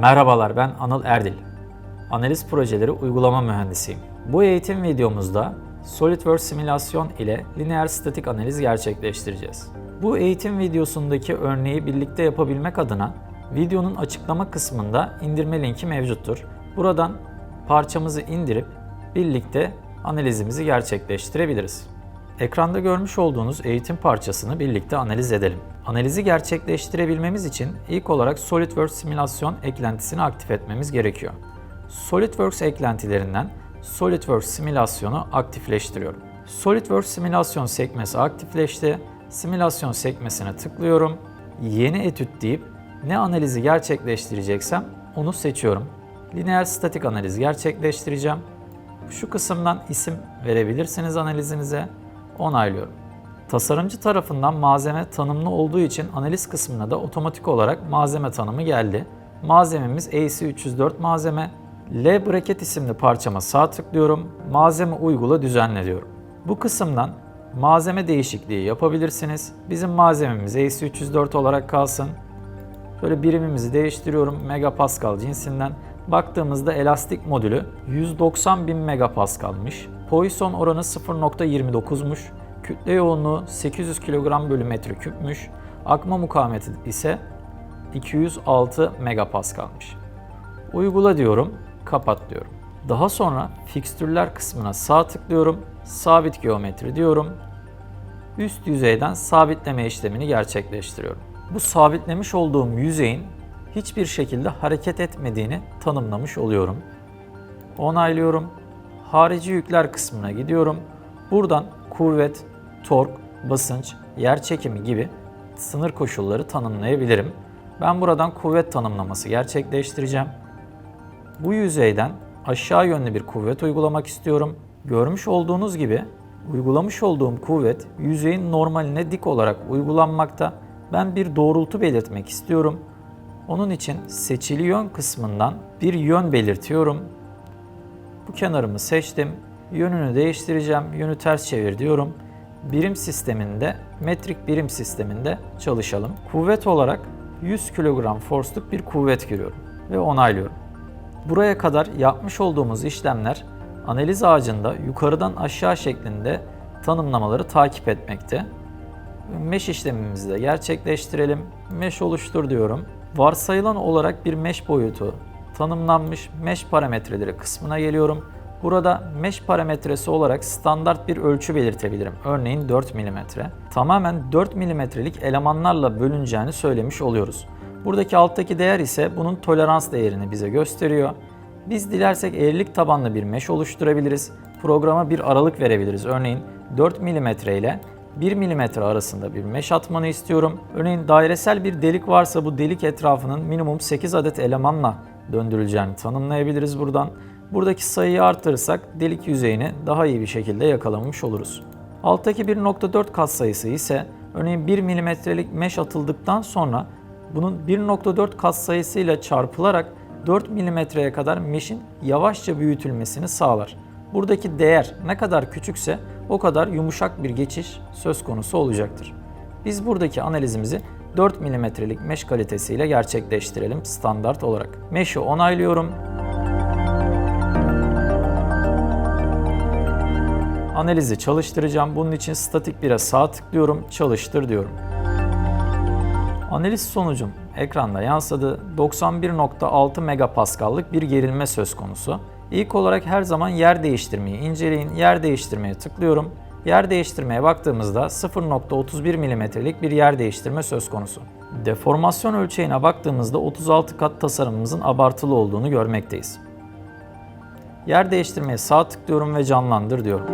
Merhabalar ben Anıl Erdil. Analiz projeleri uygulama mühendisiyim. Bu eğitim videomuzda SolidWorks simülasyon ile lineer statik analiz gerçekleştireceğiz. Bu eğitim videosundaki örneği birlikte yapabilmek adına videonun açıklama kısmında indirme linki mevcuttur. Buradan parçamızı indirip birlikte analizimizi gerçekleştirebiliriz. Ekranda görmüş olduğunuz eğitim parçasını birlikte analiz edelim. Analizi gerçekleştirebilmemiz için ilk olarak SolidWorks simülasyon eklentisini aktif etmemiz gerekiyor. SolidWorks eklentilerinden SolidWorks simülasyonu aktifleştiriyorum. SolidWorks simülasyon sekmesi aktifleşti. Simülasyon sekmesine tıklıyorum. Yeni etüt deyip ne analizi gerçekleştireceksem onu seçiyorum. Lineer statik analiz gerçekleştireceğim. Şu kısımdan isim verebilirsiniz analizinize. Onaylıyorum. Tasarımcı tarafından malzeme tanımlı olduğu için analiz kısmına da otomatik olarak malzeme tanımı geldi. Malzememiz AC304 malzeme. L bracket isimli parçama sağ tıklıyorum. Malzeme uygula düzenle diyorum. Bu kısımdan malzeme değişikliği yapabilirsiniz. Bizim malzememiz AC304 olarak kalsın. Şöyle birimimizi değiştiriyorum megapascal cinsinden. Baktığımızda elastik modülü 190 bin megapascalmış. Poisson oranı 0.29'muş. Kütle yoğunluğu 800 kilogram bölü metre küpmüş. Akma mukavemeti ise 206 megapascalmış. Uygula diyorum, kapat diyorum. Daha sonra fikstürler kısmına sağ tıklıyorum, sabit geometri diyorum. Üst yüzeyden sabitleme işlemini gerçekleştiriyorum. Bu sabitlemiş olduğum yüzeyin hiçbir şekilde hareket etmediğini tanımlamış oluyorum. Onaylıyorum. Harici yükler kısmına gidiyorum. Buradan kuvvet, tork, basınç, yer çekimi gibi sınır koşulları tanımlayabilirim. Ben buradan kuvvet tanımlaması gerçekleştireceğim. Bu yüzeyden aşağı yönlü bir kuvvet uygulamak istiyorum. Görmüş olduğunuz gibi uygulamış olduğum kuvvet yüzeyin normaline dik olarak uygulanmakta. Ben bir doğrultu belirtmek istiyorum. Onun için seçili yön kısmından bir yön belirtiyorum. Bu kenarımı seçtim. Yönünü değiştireceğim. Yönü ters çevir diyorum. Birim sisteminde, metrik birim sisteminde çalışalım. Kuvvet olarak 100 kilogram force'luk bir kuvvet giriyorum ve onaylıyorum. Buraya kadar yapmış olduğumuz işlemler analiz ağacında yukarıdan aşağı şeklinde tanımlamaları takip etmekte. Mesh işlemimizi de gerçekleştirelim. Mesh oluştur diyorum. Varsayılan olarak bir mesh boyutu tanımlanmış mesh parametreleri kısmına geliyorum. Burada mesh parametresi olarak standart bir ölçü belirtebilirim. Örneğin 4 mm. Tamamen 4 mm'lik elemanlarla bölüneceğini söylemiş oluyoruz. Buradaki alttaki değer ise bunun tolerans değerini bize gösteriyor. Biz dilersek eğrilik tabanlı bir mesh oluşturabiliriz. Programa bir aralık verebiliriz. Örneğin 4 mm ile 1 mm arasında bir mesh atmanı istiyorum. Örneğin dairesel bir delik varsa bu delik etrafının minimum 8 adet elemanla döndürüleceğini tanımlayabiliriz buradan. Buradaki sayıyı artırırsak delik yüzeyini daha iyi bir şekilde yakalamış oluruz. Alttaki 1.4 katsayısı ise örneğin 1 milimetrelik mesh atıldıktan sonra bunun 1.4 katsayısı ile çarpılarak 4 milimetreye kadar mesh'in yavaşça büyütülmesini sağlar. Buradaki değer ne kadar küçükse o kadar yumuşak bir geçiş söz konusu olacaktır. Biz buradaki analizimizi 4 milimetrelik mesh kalitesiyle gerçekleştirelim standart olarak. Mesh'i onaylıyorum. Analizi çalıştıracağım. Bunun için statik 1'e sağ tıklıyorum, çalıştır diyorum. Analiz sonucum ekranda yansıdı. 91.6 megapaskallık bir gerilme söz konusu. İlk olarak her zaman yer değiştirmeyi inceleyin. Yer değiştirmeye tıklıyorum. Yer değiştirmeye baktığımızda 0.31 mm'lik bir yer değiştirme söz konusu. Deformasyon ölçeğine baktığımızda 36 kat tasarımımızın abartılı olduğunu görmekteyiz. Yer değiştirmeye sağ tıklıyorum ve canlandır diyorum.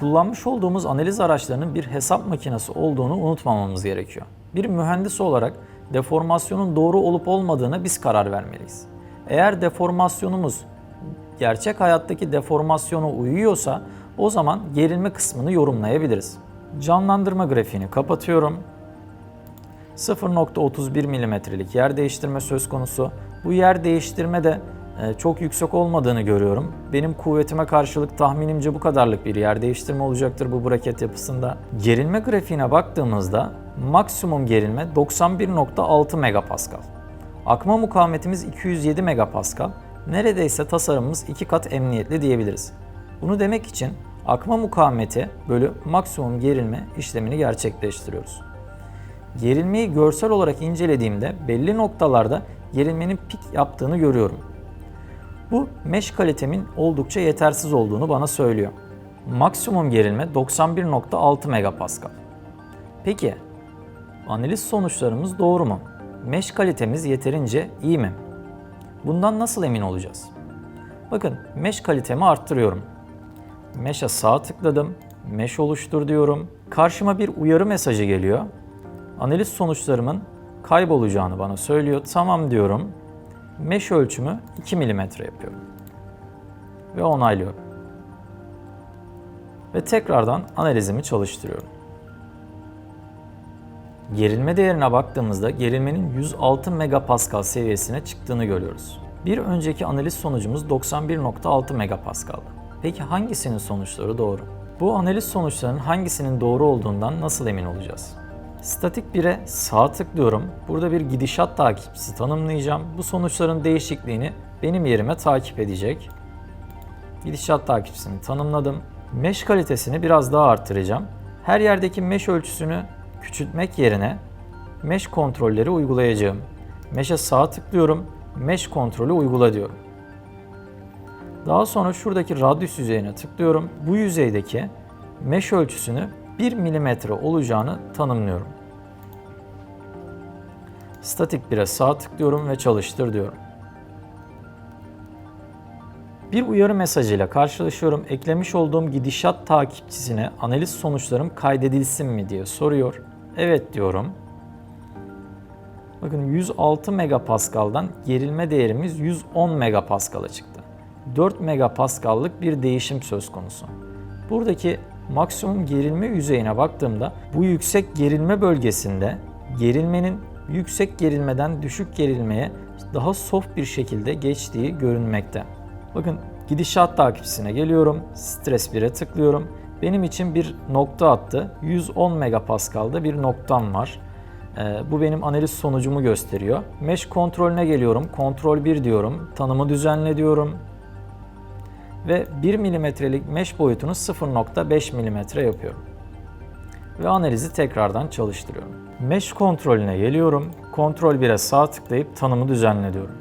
Kullanmış olduğumuz analiz araçlarının bir hesap makinesi olduğunu unutmamamız gerekiyor. Bir mühendis olarak deformasyonun doğru olup olmadığına biz karar vermeliyiz. Eğer deformasyonumuz gerçek hayattaki deformasyona uyuyorsa o zaman gerilme kısmını yorumlayabiliriz. Canlandırma grafiğini kapatıyorum. 0.31 milimetrelik yer değiştirme söz konusu. Bu yer değiştirme de çok yüksek olmadığını görüyorum. Benim kuvvetime karşılık tahminimce bu kadarlık bir yer değiştirme olacaktır bu braket yapısında. Gerilme grafiğine baktığımızda maksimum gerilme 91.6 megapascal. Akma mukavemetimiz 207 megapascal. Neredeyse tasarımımız iki kat emniyetli diyebiliriz. Bunu demek için akma mukavemeti bölü maksimum gerilme işlemini gerçekleştiriyoruz. Gerilmeyi görsel olarak incelediğimde belli noktalarda gerilmenin pik yaptığını görüyorum. Bu mesh kalitemin oldukça yetersiz olduğunu bana söylüyor. Maksimum gerilme 91.6 megapascal. Peki analiz sonuçlarımız doğru mu? Mesh kalitemiz yeterince iyi mi? Bundan nasıl emin olacağız? Bakın mesh kalitemi arttırıyorum. Mesh'e sağ tıkladım. Mesh oluştur diyorum. Karşıma bir uyarı mesajı geliyor. Analiz sonuçlarımın kaybolacağını bana söylüyor. Tamam diyorum. Mesh ölçümü 2 mm yapıyorum. Ve onaylıyorum. Ve tekrardan analizimi çalıştırıyorum. Gerilme değerine baktığımızda gerilmenin 106 megapascal seviyesine çıktığını görüyoruz. Bir önceki analiz sonucumuz 91.6 megapascal'dı. Peki hangisinin sonuçları doğru? Bu analiz sonuçlarının hangisinin doğru olduğundan nasıl emin olacağız? Statik 1'e sağ tıklıyorum. Burada bir gidişat takipçisi tanımlayacağım. Bu sonuçların değişikliğini benim yerime takip edecek. Gidişat takipçisini tanımladım. Mesh kalitesini biraz daha arttıracağım. Her yerdeki mesh ölçüsünü küçültmek yerine mesh kontrolleri uygulayacağım. Mesh'e sağ tıklıyorum. Mesh kontrolü uygula diyorum. Daha sonra şuradaki radyüs yüzeyine tıklıyorum. Bu yüzeydeki mesh ölçüsünü 1 mm olacağını tanımlıyorum. Statik 1'e sağ tıklıyorum ve çalıştır diyorum. Bir uyarı mesajıyla karşılaşıyorum. Eklemiş olduğum gidişat takipçisine analiz sonuçlarım kaydedilsin mi diye soruyor. Evet diyorum. Bakın 106 megapascal'dan gerilme değerimiz 110 megapascal'a çıktı. 4 megapascal'lık bir değişim söz konusu. Buradaki maksimum gerilme yüzeyine baktığımda bu yüksek gerilme bölgesinde gerilmenin yüksek gerilmeden düşük gerilmeye daha soft bir şekilde geçtiği görünmekte. Bakın gidişat takipçisine geliyorum. Stres 1'e tıklıyorum. Benim için bir nokta attı. 110 megapascal'da bir noktam var. Ee, bu benim analiz sonucumu gösteriyor. Mesh kontrolüne geliyorum. Kontrol 1 diyorum. Tanımı düzenle diyorum. Ve 1 milimetrelik mesh boyutunu 0.5 milimetre yapıyorum. Ve analizi tekrardan çalıştırıyorum. Mesh kontrolüne geliyorum. Kontrol 1'e sağ tıklayıp tanımı düzenle diyorum.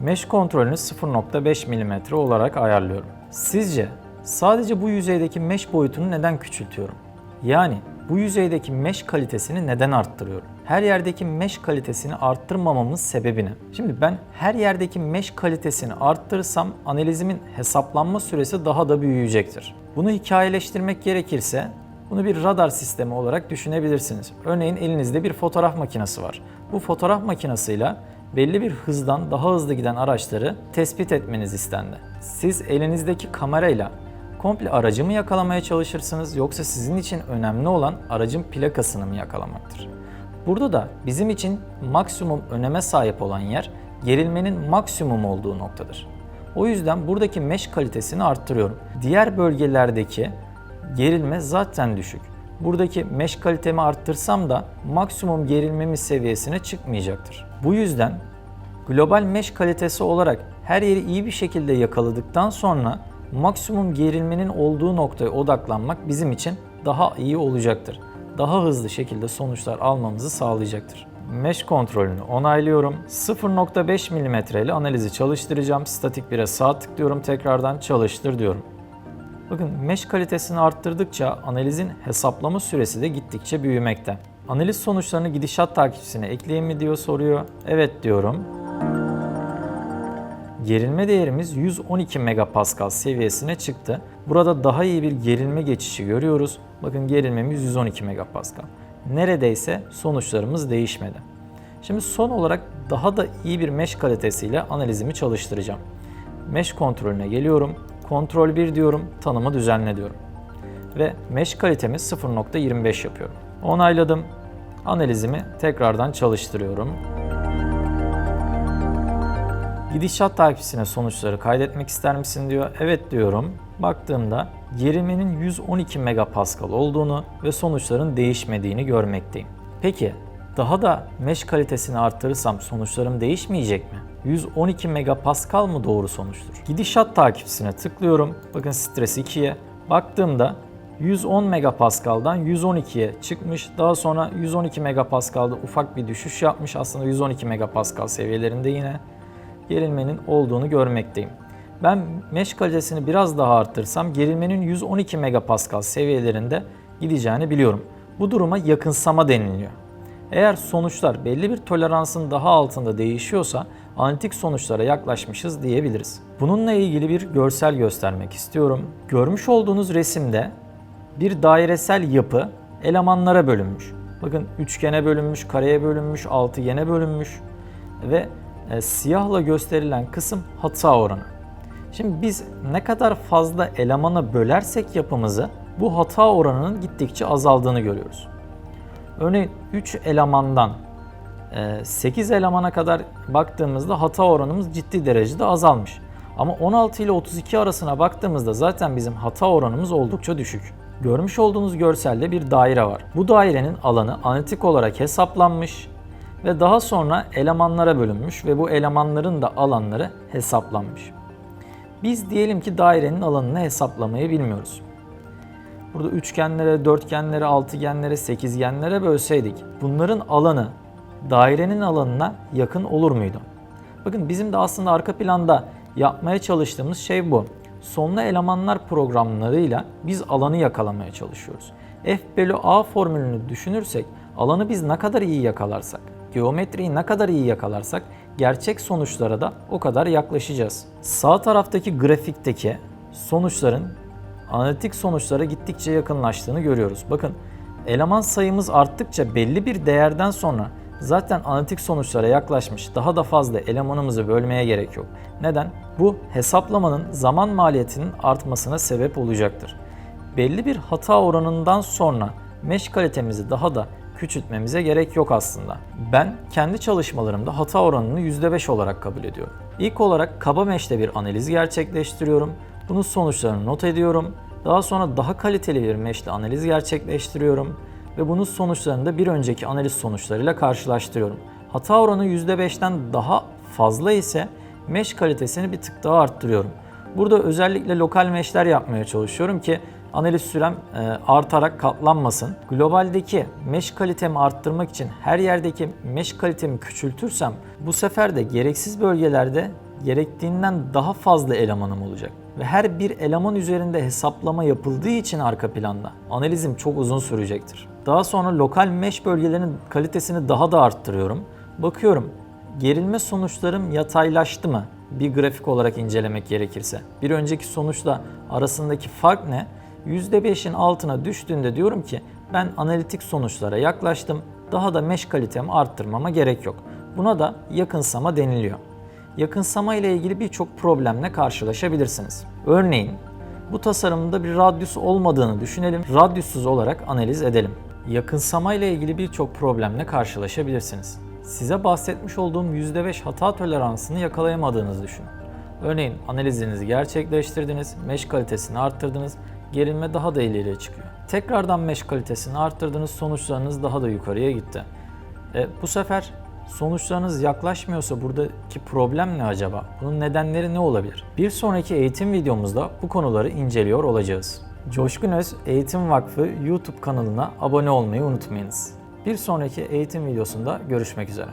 Mesh kontrolünü 0.5 mm olarak ayarlıyorum. Sizce sadece bu yüzeydeki mesh boyutunu neden küçültüyorum? Yani bu yüzeydeki mesh kalitesini neden arttırıyorum? Her yerdeki mesh kalitesini arttırmamamın sebebi ne? Şimdi ben her yerdeki mesh kalitesini arttırırsam analizimin hesaplanma süresi daha da büyüyecektir. Bunu hikayeleştirmek gerekirse bunu bir radar sistemi olarak düşünebilirsiniz. Örneğin elinizde bir fotoğraf makinesi var. Bu fotoğraf makinesiyle belli bir hızdan daha hızlı giden araçları tespit etmeniz istendi. Siz elinizdeki kamerayla komple aracı mı yakalamaya çalışırsınız yoksa sizin için önemli olan aracın plakasını mı yakalamaktır? Burada da bizim için maksimum öneme sahip olan yer gerilmenin maksimum olduğu noktadır. O yüzden buradaki mesh kalitesini arttırıyorum. Diğer bölgelerdeki gerilme zaten düşük. Buradaki mesh kalitemi arttırsam da maksimum gerilmemiz seviyesine çıkmayacaktır. Bu yüzden global mesh kalitesi olarak her yeri iyi bir şekilde yakaladıktan sonra maksimum gerilmenin olduğu noktaya odaklanmak bizim için daha iyi olacaktır. Daha hızlı şekilde sonuçlar almamızı sağlayacaktır. Mesh kontrolünü onaylıyorum. 0.5 mm ile analizi çalıştıracağım. Statik 1'e sağ tıklıyorum. Tekrardan çalıştır diyorum. Bakın mesh kalitesini arttırdıkça analizin hesaplama süresi de gittikçe büyümekte. Analiz sonuçlarını gidişat takipçisine ekleyeyim mi diyor soruyor. Evet diyorum. Gerilme değerimiz 112 megapascal seviyesine çıktı. Burada daha iyi bir gerilme geçişi görüyoruz. Bakın gerilmemiz 112 megapascal. Neredeyse sonuçlarımız değişmedi. Şimdi son olarak daha da iyi bir mesh kalitesiyle analizimi çalıştıracağım. Mesh kontrolüne geliyorum. Kontrol 1 diyorum, tanımı düzenle diyorum. Ve mesh kalitemi 0.25 yapıyorum. Onayladım. Analizimi tekrardan çalıştırıyorum. Gidişat takipçisine sonuçları kaydetmek ister misin diyor. Evet diyorum. Baktığımda gerilmenin 112 megapascal olduğunu ve sonuçların değişmediğini görmekteyim. Peki daha da mesh kalitesini arttırırsam sonuçlarım değişmeyecek mi? 112 megapascal mı doğru sonuçtur? Gidişat takipçisine tıklıyorum. Bakın stres 2'ye. Baktığımda 110 megapascal'dan 112'ye çıkmış. Daha sonra 112 megapascal'da ufak bir düşüş yapmış. Aslında 112 megapascal seviyelerinde yine gerilmenin olduğunu görmekteyim. Ben mesh kalitesini biraz daha arttırsam gerilmenin 112 megapascal seviyelerinde gideceğini biliyorum. Bu duruma yakınsama deniliyor. Eğer sonuçlar belli bir toleransın daha altında değişiyorsa analitik sonuçlara yaklaşmışız diyebiliriz. Bununla ilgili bir görsel göstermek istiyorum. Görmüş olduğunuz resimde bir dairesel yapı elemanlara bölünmüş. Bakın üçgene bölünmüş, kareye bölünmüş, altıgene bölünmüş ve e, siyahla gösterilen kısım hata oranı. Şimdi biz ne kadar fazla elemana bölersek yapımızı bu hata oranının gittikçe azaldığını görüyoruz. Örneğin 3 elemandan 8 elemana kadar baktığımızda hata oranımız ciddi derecede azalmış. Ama 16 ile 32 arasına baktığımızda zaten bizim hata oranımız oldukça düşük. Görmüş olduğunuz görselde bir daire var. Bu dairenin alanı analitik olarak hesaplanmış ve daha sonra elemanlara bölünmüş ve bu elemanların da alanları hesaplanmış. Biz diyelim ki dairenin alanını hesaplamayı bilmiyoruz. Burada üçgenlere, dörtgenlere, altıgenlere, sekizgenlere bölseydik bunların alanı dairenin alanına yakın olur muydu? Bakın bizim de aslında arka planda yapmaya çalıştığımız şey bu. Sonlu elemanlar programlarıyla biz alanı yakalamaya çalışıyoruz. F bölü A formülünü düşünürsek alanı biz ne kadar iyi yakalarsak, geometriyi ne kadar iyi yakalarsak gerçek sonuçlara da o kadar yaklaşacağız. Sağ taraftaki grafikteki sonuçların analitik sonuçlara gittikçe yakınlaştığını görüyoruz. Bakın eleman sayımız arttıkça belli bir değerden sonra zaten analitik sonuçlara yaklaşmış. Daha da fazla elemanımızı bölmeye gerek yok. Neden? Bu hesaplamanın zaman maliyetinin artmasına sebep olacaktır. Belli bir hata oranından sonra mesh kalitemizi daha da küçültmemize gerek yok aslında. Ben kendi çalışmalarımda hata oranını %5 olarak kabul ediyorum. İlk olarak kaba mesh'te bir analiz gerçekleştiriyorum. Bunun sonuçlarını not ediyorum. Daha sonra daha kaliteli bir mesh'le analiz gerçekleştiriyorum ve bunun sonuçlarını da bir önceki analiz sonuçlarıyla karşılaştırıyorum. Hata oranı %5'ten daha fazla ise mesh kalitesini bir tık daha arttırıyorum. Burada özellikle lokal mesh'ler yapmaya çalışıyorum ki analiz sürem e, artarak katlanmasın. Globaldeki mesh kalitemi arttırmak için her yerdeki mesh kalitemi küçültürsem bu sefer de gereksiz bölgelerde gerektiğinden daha fazla elemanım olacak. Ve her bir eleman üzerinde hesaplama yapıldığı için arka planda analizim çok uzun sürecektir. Daha sonra lokal mesh bölgelerinin kalitesini daha da arttırıyorum. Bakıyorum gerilme sonuçlarım yataylaştı mı? Bir grafik olarak incelemek gerekirse. Bir önceki sonuçla arasındaki fark ne? %5'in altına düştüğünde diyorum ki ben analitik sonuçlara yaklaştım. Daha da mesh kalitemi arttırmama gerek yok. Buna da yakınsama deniliyor. Yakınsama ile ilgili birçok problemle karşılaşabilirsiniz. Örneğin bu tasarımda bir radyus olmadığını düşünelim. Radyussuz olarak analiz edelim. Yakınsama ile ilgili birçok problemle karşılaşabilirsiniz. Size bahsetmiş olduğum %5 hata toleransını yakalayamadığınızı düşünün. Örneğin analizinizi gerçekleştirdiniz, mesh kalitesini arttırdınız, gerilme daha da ileriye çıkıyor. Tekrardan mesh kalitesini arttırdınız, sonuçlarınız daha da yukarıya gitti. E, bu sefer sonuçlarınız yaklaşmıyorsa buradaki problem ne acaba? Bunun nedenleri ne olabilir? Bir sonraki eğitim videomuzda bu konuları inceliyor olacağız. Coşkun Öz Eğitim Vakfı YouTube kanalına abone olmayı unutmayınız. Bir sonraki eğitim videosunda görüşmek üzere.